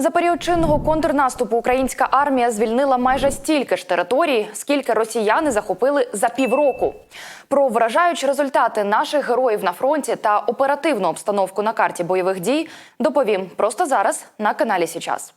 За період чинного контрнаступу українська армія звільнила майже стільки ж територій, скільки росіяни захопили за півроку. Про вражаючі результати наших героїв на фронті та оперативну обстановку на карті бойових дій доповім просто зараз на каналі Січас.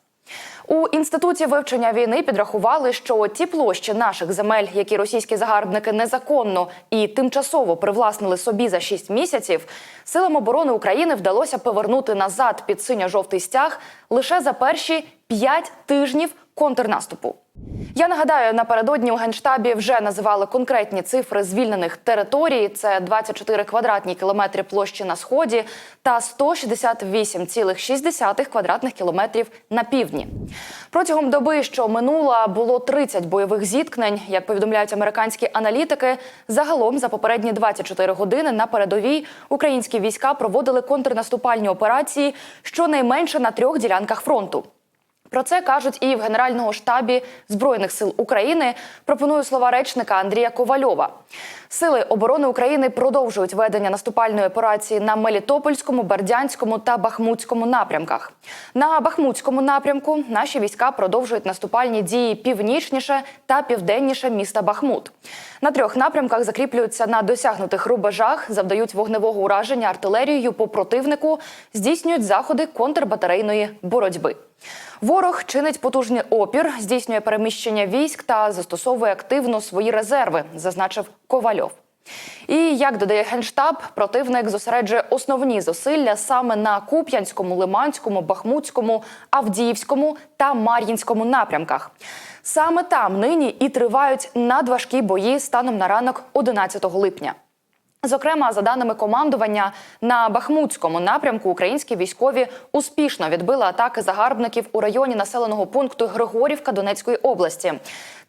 У інституті вивчення війни підрахували, що ті площі наших земель, які російські загарбники незаконно і тимчасово привласнили собі за 6 місяців, силам оборони України вдалося повернути назад під синьо-жовтий стяг лише за перші 5 тижнів контрнаступу. Я нагадаю, напередодні у генштабі вже називали конкретні цифри звільнених територій. Це 24 квадратні кілометри площі на сході та 168,6 квадратних кілометрів на півдні. Протягом доби, що минула, було 30 бойових зіткнень. Як повідомляють американські аналітики, загалом за попередні 24 години на передовій українські війська проводили контрнаступальні операції щонайменше на трьох ділянках фронту. Про це кажуть і в Генеральному штабі Збройних сил України. Пропоную слова речника Андрія Ковальова. Сили оборони України продовжують ведення наступальної операції на Мелітопольському, Бердянському та Бахмутському напрямках. На Бахмутському напрямку наші війська продовжують наступальні дії північніше та південніше міста Бахмут. На трьох напрямках закріплюються на досягнутих рубежах, завдають вогневого ураження артилерією по противнику, здійснюють заходи контрбатарейної боротьби. Ворог чинить потужний опір, здійснює переміщення військ та застосовує активно свої резерви, зазначив Ковальов. І як додає генштаб, противник зосереджує основні зусилля саме на Куп'янському, Лиманському, Бахмутському, Авдіївському та Мар'їнському напрямках. Саме там нині і тривають надважкі бої станом на ранок 11 липня. Зокрема, за даними командування, на Бахмутському напрямку українські військові успішно відбили атаки загарбників у районі населеного пункту Григорівка Донецької області.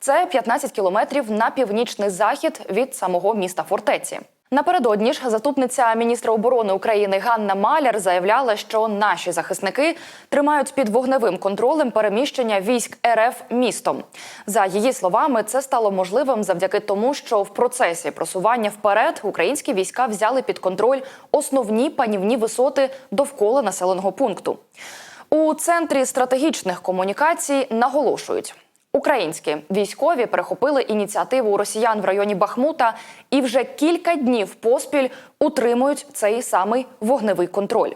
Це 15 кілометрів на північний захід від самого міста фортеці. Напередодні ж заступниця міністра оборони України Ганна Маляр заявляла, що наші захисники тримають під вогневим контролем переміщення військ РФ містом. За її словами, це стало можливим завдяки тому, що в процесі просування вперед українські війська взяли під контроль основні панівні висоти довкола населеного пункту. У центрі стратегічних комунікацій наголошують. Українські військові перехопили ініціативу росіян в районі Бахмута і вже кілька днів поспіль утримують цей самий вогневий контроль.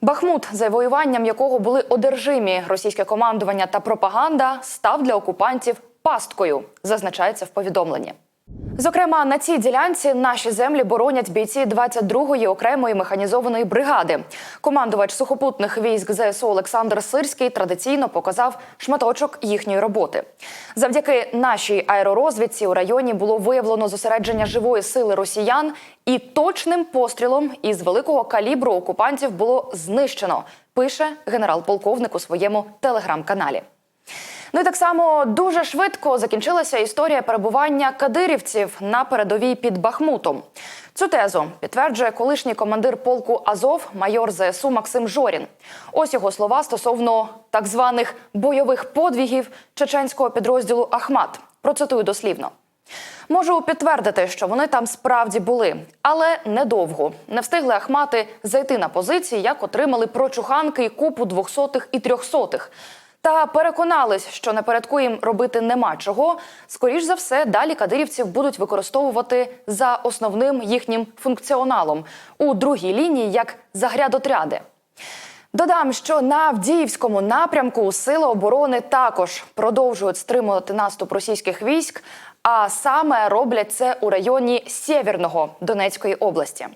Бахмут, завоюванням якого були одержимі російське командування та пропаганда, став для окупантів пасткою, зазначається в повідомленні. Зокрема, на цій ділянці наші землі боронять бійці 22-ї окремої механізованої бригади. Командувач сухопутних військ ЗСУ Олександр Сирський традиційно показав шматочок їхньої роботи. Завдяки нашій аеророзвідці у районі було виявлено зосередження живої сили росіян, і точним пострілом із великого калібру окупантів було знищено. Пише генерал-полковник у своєму телеграм-каналі. Ну і так само дуже швидко закінчилася історія перебування кадирівців на передовій під Бахмутом. Цю тезу підтверджує колишній командир полку Азов, майор ЗСУ Максим Жорін. Ось його слова стосовно так званих бойових подвігів чеченського підрозділу Ахмат. Процитую дослівно. Можу підтвердити, що вони там справді були, але недовго не встигли Ахмати зайти на позиції, як отримали прочуханки і купу двохсотих і трьохсотих. Та переконались, що напередку їм робити нема чого. Скоріш за все, далі кадирівців будуть використовувати за основним їхнім функціоналом у другій лінії як загрядотряди. Додам, що на Авдіївському напрямку сили оборони також продовжують стримувати наступ російських військ, а саме роблять це у районі Сєвєрного Донецької області.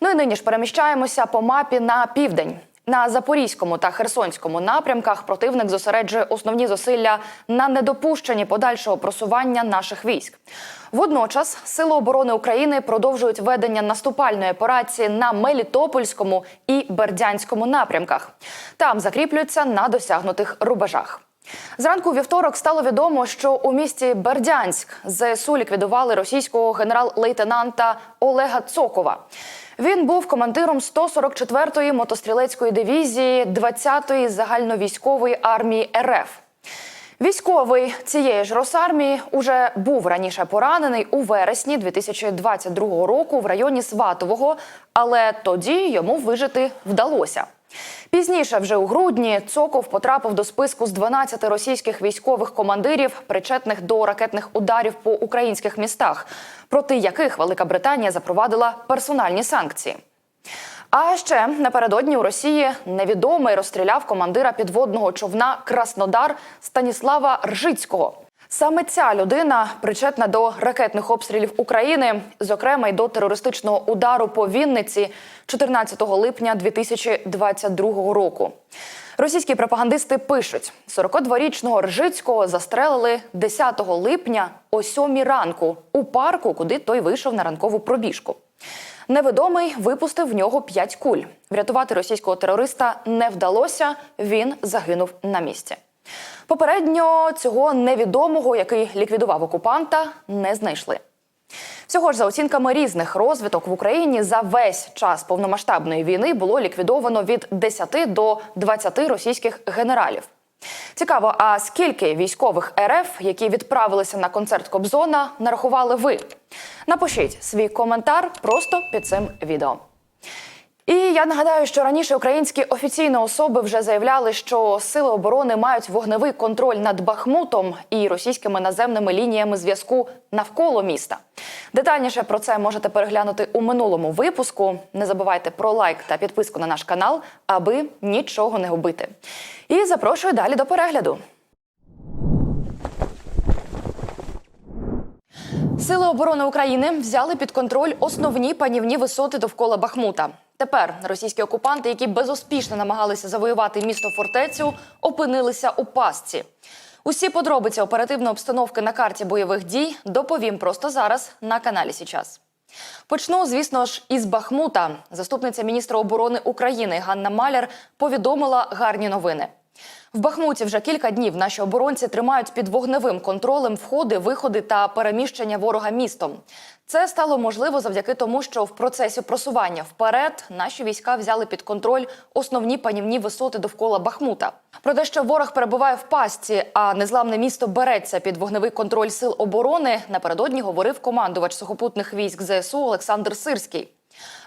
Ну і нині ж переміщаємося по мапі на південь. На Запорізькому та Херсонському напрямках противник зосереджує основні зусилля на недопущенні подальшого просування наших військ. Водночас Сили оборони України продовжують ведення наступальної операції на Мелітопольському і Бердянському напрямках. Там закріплюються на досягнутих рубежах. Зранку вівторок стало відомо, що у місті Бердянськ ЗСУ ліквідували російського генерал-лейтенанта Олега Цокова. Він був командиром 144-ї мотострілецької дивізії 20-ї загальновійськової армії РФ. Військовий цієї ж Росармії уже був раніше поранений у вересні 2022 року в районі Сватового, але тоді йому вижити вдалося. Пізніше, вже у грудні, Цоков потрапив до списку з 12 російських військових командирів, причетних до ракетних ударів по українських містах, проти яких Велика Британія запровадила персональні санкції. А ще напередодні у Росії невідомий розстріляв командира підводного човна Краснодар Станіслава Ржицького. Саме ця людина причетна до ракетних обстрілів України, зокрема й до терористичного удару по Вінниці 14 липня 2022 року. Російські пропагандисти пишуть: 42-річного Ржицького застрелили 10 липня о 7 ранку у парку, куди той вийшов на ранкову пробіжку. Невідомий випустив в нього п'ять куль. Врятувати російського терориста не вдалося. Він загинув на місці. Попередньо цього невідомого, який ліквідував окупанта, не знайшли. Всього ж за оцінками різних розвиток в Україні за весь час повномасштабної війни було ліквідовано від 10 до 20 російських генералів. Цікаво, а скільки військових РФ, які відправилися на концерт Кобзона, нарахували ви? Напишіть свій коментар просто під цим відео. І я нагадаю, що раніше українські офіційні особи вже заявляли, що сили оборони мають вогневий контроль над Бахмутом і російськими наземними лініями зв'язку навколо міста. Детальніше про це можете переглянути у минулому випуску. Не забувайте про лайк та підписку на наш канал, аби нічого не губити. І запрошую далі до перегляду. Сили оборони України взяли під контроль основні панівні висоти довкола Бахмута. Тепер російські окупанти, які безуспішно намагалися завоювати місто фортецю, опинилися у пастці. Усі подробиці оперативної обстановки на карті бойових дій доповім просто зараз на каналі Січас. Почну, звісно ж, із Бахмута. Заступниця міністра оборони України Ганна Маляр повідомила гарні новини. В Бахмуті вже кілька днів наші оборонці тримають під вогневим контролем входи, виходи та переміщення ворога містом. Це стало можливо завдяки тому, що в процесі просування вперед наші війська взяли під контроль основні панівні висоти довкола Бахмута. Про те, що ворог перебуває в пастці, а незламне місто береться під вогневий контроль сил оборони, напередодні говорив командувач сухопутних військ ЗСУ Олександр Сирський.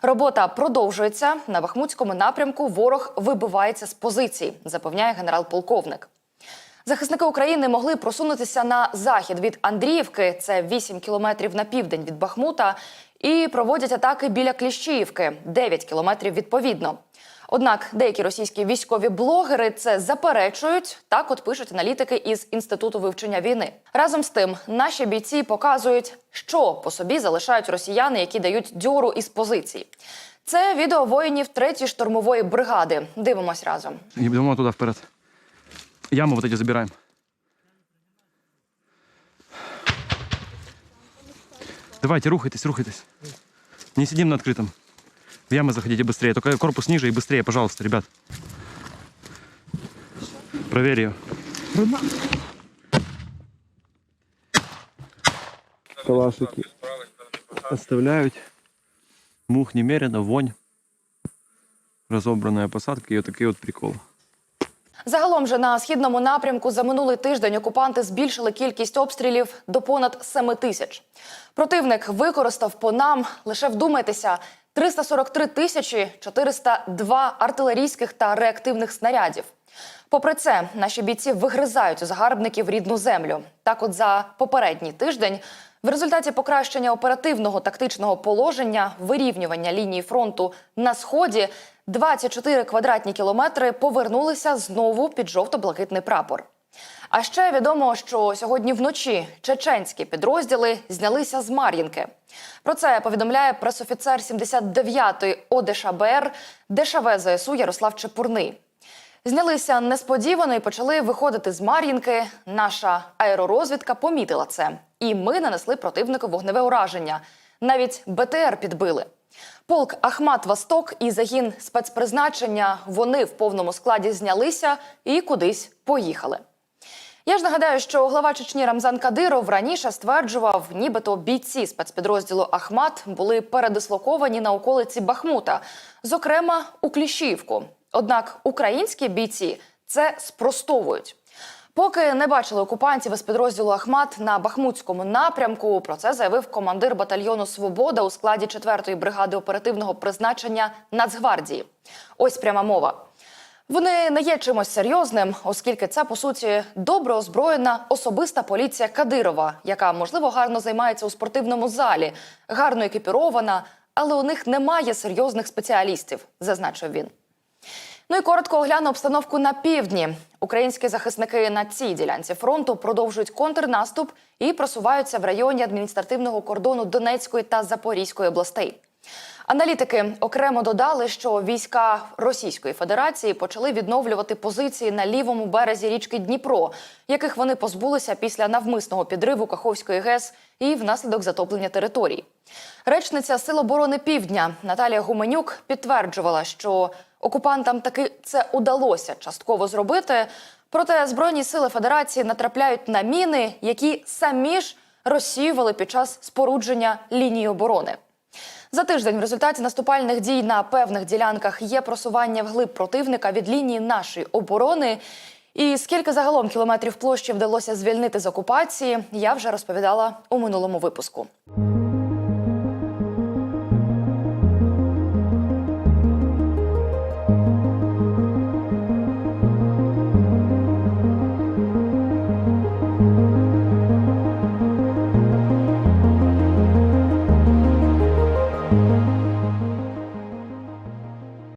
Робота продовжується на Бахмутському напрямку. Ворог вибивається з позицій, запевняє генерал-полковник. Захисники України могли просунутися на захід від Андріївки, це 8 кілометрів на південь від Бахмута, і проводять атаки біля Кліщіївки, 9 кілометрів відповідно. Однак деякі російські військові блогери це заперечують. Так, от пишуть аналітики із інституту вивчення війни. Разом з тим, наші бійці показують, що по собі залишають росіяни, які дають дьору із позицій. Це відео воїнів 3-ї штурмової бригади. Дивимось разом. Идем туда вперед. Ямы вот эти забираем. Давайте, рухайтесь, рухайтесь. Не сидим на открытом. В ямы заходите быстрее. Только корпус ниже и быстрее, пожалуйста, ребят. Проверь ее. Калашики. Оставляют. Мух немерено, вонь. Разобранная посадка и вот такие вот приколы. Загалом же на східному напрямку за минулий тиждень окупанти збільшили кількість обстрілів до понад 7 тисяч. Противник використав по нам лише вдумайтеся 343 тисячі 402 артилерійських та реактивних снарядів. Попри це, наші бійці вигризають у загарбників рідну землю. Так, от за попередній тиждень, в результаті покращення оперативного тактичного положення, вирівнювання лінії фронту на сході, 24 квадратні кілометри повернулися знову під жовто-блакитний прапор. А ще відомо, що сьогодні вночі чеченські підрозділи знялися з Мар'їнки. Про це повідомляє пресофіцер 79-ї ОДШБР ДШВ ЗСУ Ярослав Чепурний. Знялися несподівано і почали виходити з Мар'їнки. Наша аеророзвідка помітила це, і ми нанесли противнику вогневе ураження. Навіть БТР підбили. Полк Ахмат Восток і загін спецпризначення вони в повному складі знялися і кудись поїхали. Я ж нагадаю, що глава Чечні Рамзан Кадиров раніше стверджував, нібито бійці спецпідрозділу Ахмат були передислоковані на околиці Бахмута, зокрема у Кліщівку. Однак українські бійці це спростовують. Поки не бачили окупантів із підрозділу Ахмат на Бахмутському напрямку. Про це заявив командир батальйону Свобода у складі 4-ї бригади оперативного призначення Нацгвардії. Ось пряма мова. Вони не є чимось серйозним, оскільки це по суті добре озброєна особиста поліція Кадирова, яка можливо гарно займається у спортивному залі, гарно екіпірована, але у них немає серйозних спеціалістів, зазначив він. Ну і коротко огляну обстановку на півдні. Українські захисники на цій ділянці фронту продовжують контрнаступ і просуваються в районі адміністративного кордону Донецької та Запорізької областей. Аналітики окремо додали, що війська Російської Федерації почали відновлювати позиції на лівому березі річки Дніпро, яких вони позбулися після навмисного підриву Каховської ГЕС і внаслідок затоплення територій. Речниця Сил оборони Півдня Наталія Гуменюк підтверджувала, що окупантам таки це удалося частково зробити. Проте збройні сили Федерації натрапляють на міни, які самі ж розсіювали під час спорудження лінії оборони. За тиждень в результаті наступальних дій на певних ділянках є просування вглиб противника від лінії нашої оборони. І скільки загалом кілометрів площі вдалося звільнити з окупації, я вже розповідала у минулому випуску.